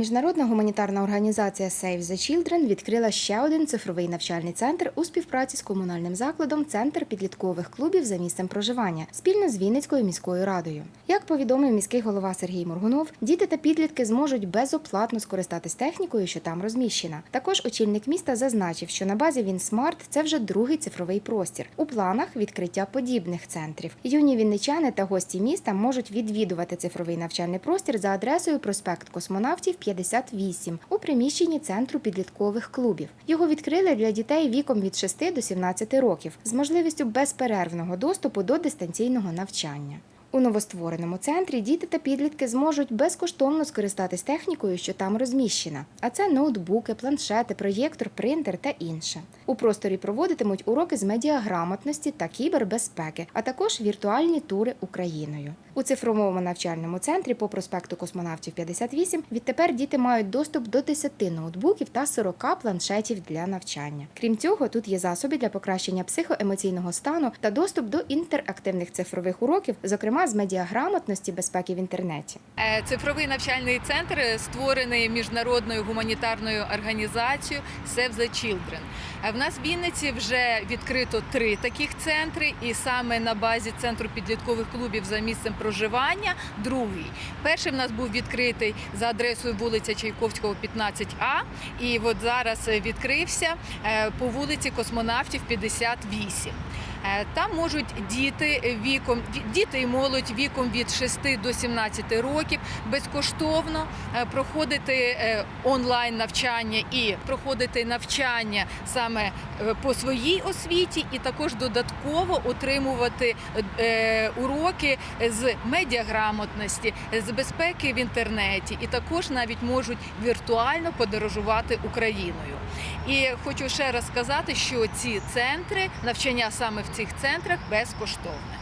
Міжнародна гуманітарна організація Save the Children відкрила ще один цифровий навчальний центр у співпраці з комунальним закладом Центр підліткових клубів за місцем проживання спільно з Вінницькою міською радою. Як повідомив міський голова Сергій Моргунов, діти та підлітки зможуть безоплатно скористатись технікою, що там розміщена. Також очільник міста зазначив, що на базі Вінсмарт це вже другий цифровий простір. У планах відкриття подібних центрів. Юні вінничани та гості міста можуть відвідувати цифровий навчальний простір за адресою проспект Космонавтів 58 у приміщенні центру підліткових клубів. Його відкрили для дітей віком від 6 до 17 років з можливістю безперервного доступу до дистанційного навчання. У новоствореному центрі діти та підлітки зможуть безкоштовно скористатись технікою, що там розміщена. А це ноутбуки, планшети, проєктор, принтер та інше. У просторі проводитимуть уроки з медіаграмотності та кібербезпеки, а також віртуальні тури Україною. У цифровому навчальному центрі по проспекту Космонавтів 58 відтепер діти мають доступ до 10 ноутбуків та 40 планшетів для навчання. Крім цього, тут є засоби для покращення психоемоційного стану та доступ до інтерактивних цифрових уроків, зокрема з медіаграмотності безпеки в інтернеті. Е, Цифровий навчальний центр е, створений міжнародною гуманітарною організацією Save the Children. Е, В нас в Вінниці вже відкрито три таких центри, і саме на базі центру підліткових клубів за місцем проживання другий. Перший в нас був відкритий за адресою вулиця Чайковського, 15А. І от зараз відкрився по вулиці Космонавтів 58. Е, Там можуть діти віком діти і молодь віком від 6 до 17 років безкоштовно е, проходити е, онлайн навчання і проходити навчання саме по своїй освіті, і також додатково отримувати уроки з медіаграмотності, з безпеки в інтернеті, і також навіть можуть віртуально подорожувати Україною. І хочу ще раз сказати, що ці центри навчання саме в цих центрах безкоштовне.